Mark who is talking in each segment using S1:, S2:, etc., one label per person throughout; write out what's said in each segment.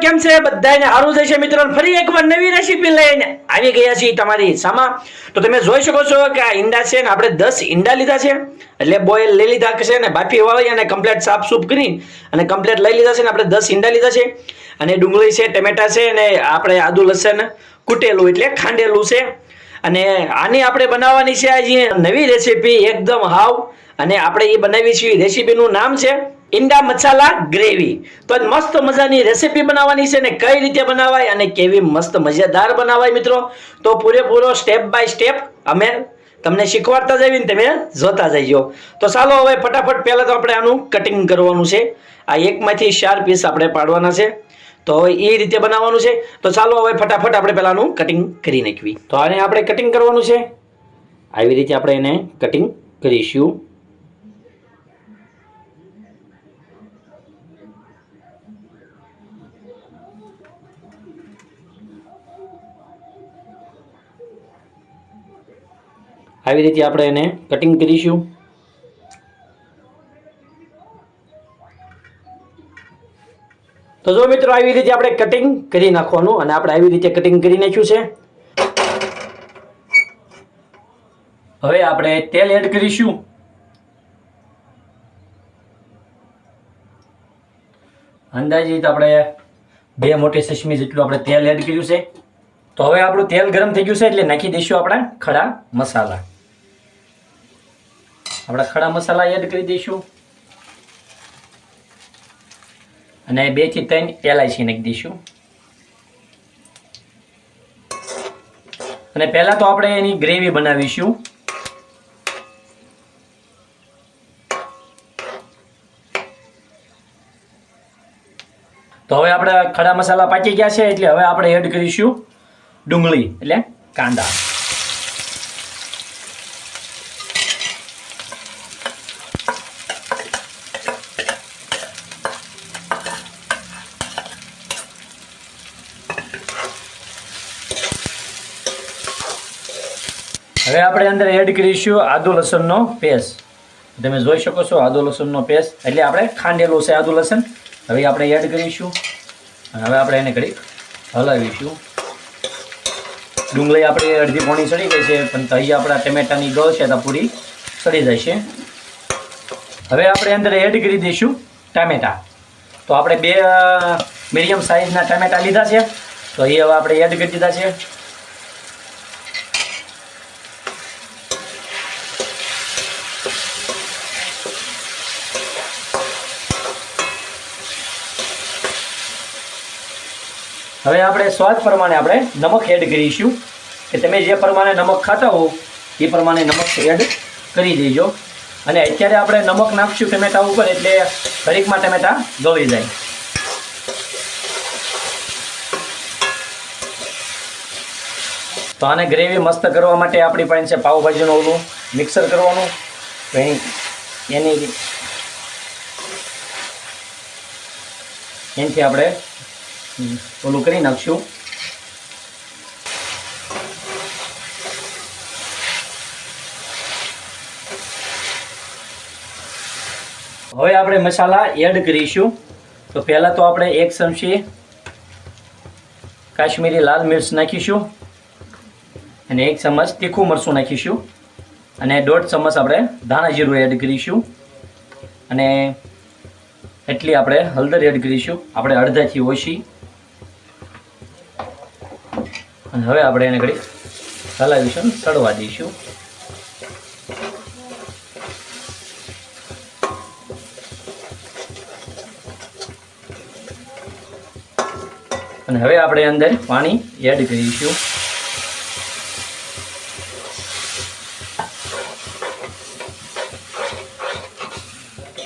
S1: કેમ છે? બધાને સારું થશે મિત્રો. ફરી એકવાર નવી રેસીપી લઈને આવી ગયા છીએ તમારી સામા. તો તમે જોઈ શકો છો કે આ ઈંડા છે ને આપણે દસ ઈંડા લીધા છે. એટલે બોઇલ લઈ લીધા છે ને બાફી વાળી અને કમ્પ્લેટ સાફ સૂફ કરી અને કમ્પ્લેટ લઈ લીધા છે ને આપણે દસ ઈંડા લીધા છે. અને ડુંગળી છે, ટમેટા છે અને આપણે આદુ લસણ કૂટેલું એટલે ખાંડેલું છે. અને આની આપણે બનાવવાની છે આજે નવી રેસીપી એકદમ હાવ. અને આપણે એ બનાવી છીએ. રેસીપીનું નામ છે ઈંડા મસાલા ગ્રેવી તો મસ્ત મજાની રેસીપી બનાવવાની છે ને કઈ રીતે બનાવાય અને કેવી મસ્ત મજેદાર બનાવાય મિત્રો? તો પૂરેપૂરો સ્ટેપ બાય સ્ટેપ અમે તમને શીખવાડતા જઈએ ને તમે જોતા જઈજો. તો ચાલો હવે ફટાફટ પહેલાં તો આપણે આનું કટિંગ કરવાનું છે. આ એકમાંથી ચાર પીસ આપણે પાડવાના છે. તો એ રીતે બનાવવાનું છે. તો ચાલો હવે ફટાફટ આપણે પહેલાંનું કટિંગ કરી નાખવી. તો આને આપણે કટિંગ કરવાનું છે. આવી રીતે આપણે એને કટિંગ કરીશું. આવી રીતે આપણે એને કટિંગ કરીશું. તો જો મિત્રો આવી રીતે આપણે કટિંગ કરી નાખવાનું અને આપણે આવી રીતે કટિંગ કરી નાખ્યું છે. હવે આપણે તેલ એડ કરીશું. અંદાજિત આપણે બે મોટી સસમી જેટલું આપણે તેલ એડ કર્યું છે. તો હવે આપણું તેલ ગરમ થઈ ગયું છે એટલે નાખી દઈશું આપણે ખડા મસાલા. આપણે ખડા મસાલા એડ કરી દઈશું. અને બેથી ત્રણ એલાયચી નાખી દઈશું. અને પહેલા તો આપણે એની ગ્રેવી બનાવીશું. તો હવે આપણે ખડા મસાલા પાકી ગયા છે એટલે હવે આપણે એડ કરીશું ડુંગળી, એટલે કાંદા. હવે આપણે અંદર એડ કરીશું આદુ લસણનો પેસ્ટ તમે જોઈ શકો છો આદુ લસણનો પેસ્ટ એટલે આપણે ખાંડેલું છે આદુ લસણ. હવે આપણે એડ કરીશું. અને હવે આપણે એને ઘડીક હલાવીશું. ડુંગળી આપણે અડધી પોણી સડી ગઈ છે, પણ તહી આપણા ટમેટાની ગળ છે, તો પૂરી સડી જશે. હવે આપણે અંદર એડ કરી દઈશું ટામેટા. તો આપણે બે મીડિયમ સાઇઝના ટામેટા લીધા છે. તો એ હવે આપણે એડ કરી દીધા છે. હવે આપણે સ્વાદ પ્રમાણે આપણે નમક એડ કરીશું. કે તમે જે પ્રમાણે નમક ખાતા હો, એ પ્રમાણે નમક એડ કરી દેજો. અને અત્યારે આપણે નમક નાખશું ટમેટા ઉપર, એટલે ઘડીકમાં ટમેટા ગળી જાય. તો આને ગ્રેવી મસ્ત કરવા માટે આપણી પાસે છે પાઉભાજીનું ઓલું મિક્સર કરવાનું. એની એનાથી આપણે ઓલું કરી નાખશું. હવે આપણે મસાલા એડ કરીશું. તો પહેલાં તો આપણે એક ચમચી કાશ્મીરી લાલ મિર્ચ નાખીશું અને એક ચમચ તીખું મરચું નાખીશું. અને દોઢ ચમચ આપણે ધાણા જીરું એડ કરીશું. અને એટલી આપણે હળદર એડ કરીશું. આપણે અડધાથી ઓછી અને હવે આપણે એને ઘડી હલાવીશું સડવા દઈશું. અને હવે આપણે અંદર પાણી એડ કરીશું.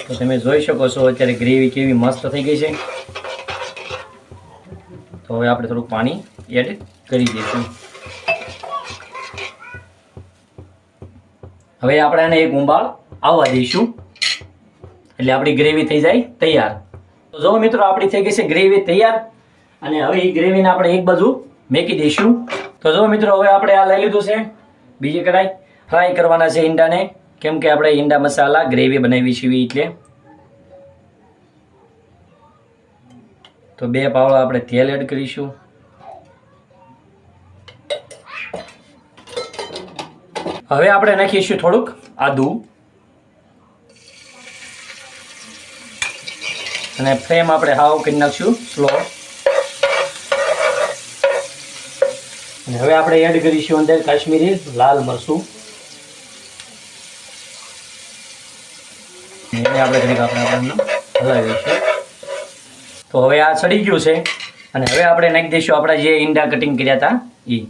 S1: તો તમે જોઈ શકો છો અત્યારે ગ્રેવી કેવી મસ્ત થઈ ગઈ છે. તો હવે આપણે થોડું પાણી એડ કરી દઈશું. હવે આપણે આને એક ઉંબાળ આવવા દઈશું. એટલે આપણી ગ્રેવી થઈ જાય તૈયાર. તો જો મિત્રો, આપણી થઈ ગઈ છે ગ્રેવી તૈયાર. અને હવે એ ગ્રેવીને આપણે એક બાજુ મેકી દઈશું. તો જો મિત્રો, હવે આપણે આ લઈ લીધું છે. બીજી કઢાઈ ફ્રાય કરવાના છે ઈંડાને. કેમ કે આપણે ઈંડા મસાલા ગ્રેવી બનાવી છે એટલે. તો બે પાવડા આપણે તેલ એડ કરીશું. હવે આપણે નાખીશું થોડુંક આદુ. અને ફ્લેમ આપણે હાવ કરી નાખશું, સ્લો. અને હવે આપણે એડ કરીશું અંદર કાશ્મીરી લાલ મરચું. એને આપણે ઘડીક આપણે હલાવીશું તો હવે આ ચડી ગયું છે. અને હવે આપણે નાખી દઈશું આપણા જે ઈંડા કટિંગ કર્યા હતા એ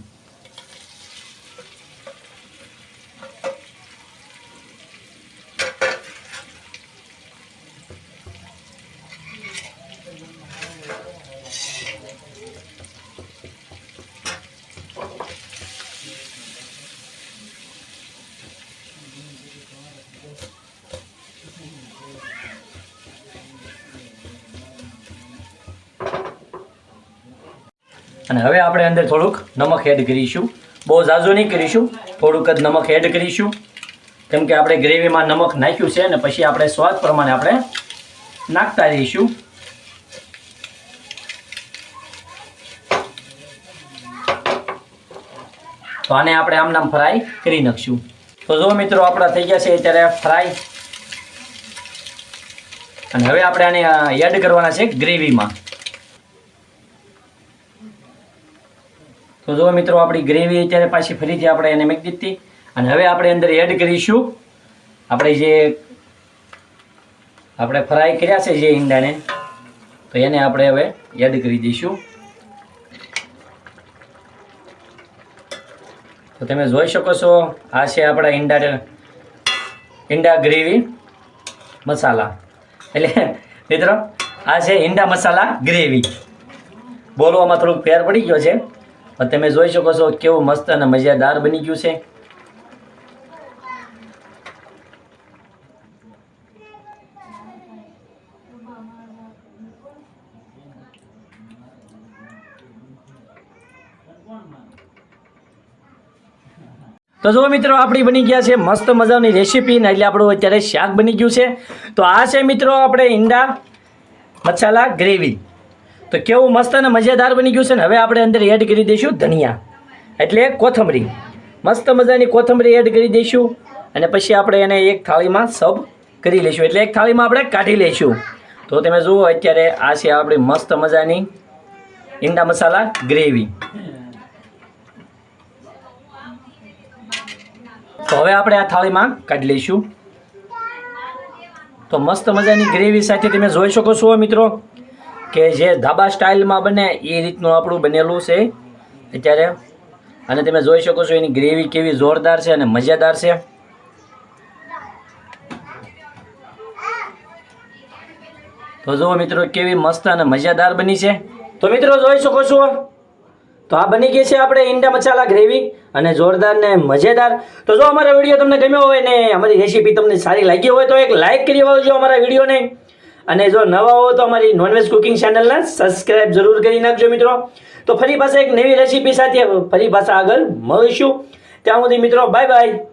S1: અને હવે આપણે અંદર થોડુંક નમક એડ કરીશું. બહુ ઝાઝો નહીં કરીશું. થોડુંક જ નમક એડ કરીશું. કેમ કે આપણે ગ્રેવીમાં નમક નાખ્યું છે અને પછી આપણે સ્વાદ પ્રમાણે આપણે નાખતા રહીશું. તો આને આપણે આમ નામ ફ્રાય કરી નાખશું. તો જો મિત્રો આપણા થઈ ગયા છે અત્યારે ફ્રાય અને હવે આપણે આને એડ કરવાના છે ગ્રેવીમાં. તો જુઓ મિત્રો, આપણી ગ્રેવી અત્યારે પાછી ફરીથી આપણે એને મૂકી દીધી. અને હવે આપણે અંદર એડ કરીશું આપણે જે આપણે ફ્રાય કર્યા છે જે ઈંડાને, તો એને આપણે હવે એડ કરી દઈશું. તો તમે જોઈ શકો છો, આ છે આપણા ઈંડા ઈંડા ગ્રેવી મસાલા. એટલે મિત્રો, આ છે ઈંડા મસાલા ગ્રેવી. બોલવામાં થોડુંક ફેર પડી ગયો છે. તમે જોઈ શકો છો કેવું મસ્ત અને મજાદાર બની ગયું છે. તો જો મિત્રો, આપણી બની ગયા છે મસ્ત મજાની રેસીપી ને એટલે આપણું અત્યારે શાક બની ગયું છે. તો આ છે મિત્રો, આપણે ઈંડા મસાલા ગ્રેવી. તો કેવું મસ્ત અને મજેદાર બની ગયું છે ને, હવે આપણે અંદર એડ કરી દઈશું ધનિયા. એટલે કોથમરી. મસ્ત મજાની કોથમરી એડ કરી દઈશું અને પછી આપણે એને એક થાળીમાં સબ કરી લઈશું. એટલે એક થાળીમાં આપણે કાઢી લઈશું. તો તમે જુઓ, અત્યારે આ છે આપણી મસ્ત મજાની ઈંડા મસાલા ગ્રેવી તો હવે આપણે આ થાળીમાં કાઢી લઈશું. તો મસ્ત મજાની ગ્રેવી સાથે તમે જોઈ શકો છો મિત્રો. કે જે ધાબા સ્ટાઇલમાં બને એ રીતનું આપણું બનેલું છે. અત્યારે અને તમે જોઈ શકો છો એની ગ્રેવી કેવી જોરદાર છે અને મજાદાર છે. તો જુઓ મિત્રો, કેવી મસ્ત અને મજાદાર બની છે. તો મિત્રો, જોઈ શકો છો? તો આ બની ગઈ છે આપણે ઈંડા મસાલા ગ્રેવી અને જોરદાર ને મજેદાર. તો જો અમારો વીડિયો તમને ગમ્યો હોય ને અમારી રેસીપી તમને સારી લાગી હોય તો એક લાઈક કરી આવજો અમારા વિડીયોને. અને જો નવા હો તો અમારી નોનવેજ કુકિંગ ચેનલને સબસ્ક્રાઇબ જરૂર કરી નાખજો મિત્રો. તો ફરી પાછા એક નવી રેસીપી સાથે ફરી પાછા આગળ મળીશું. ત્યાં સુધી મિત્રો બાય બાય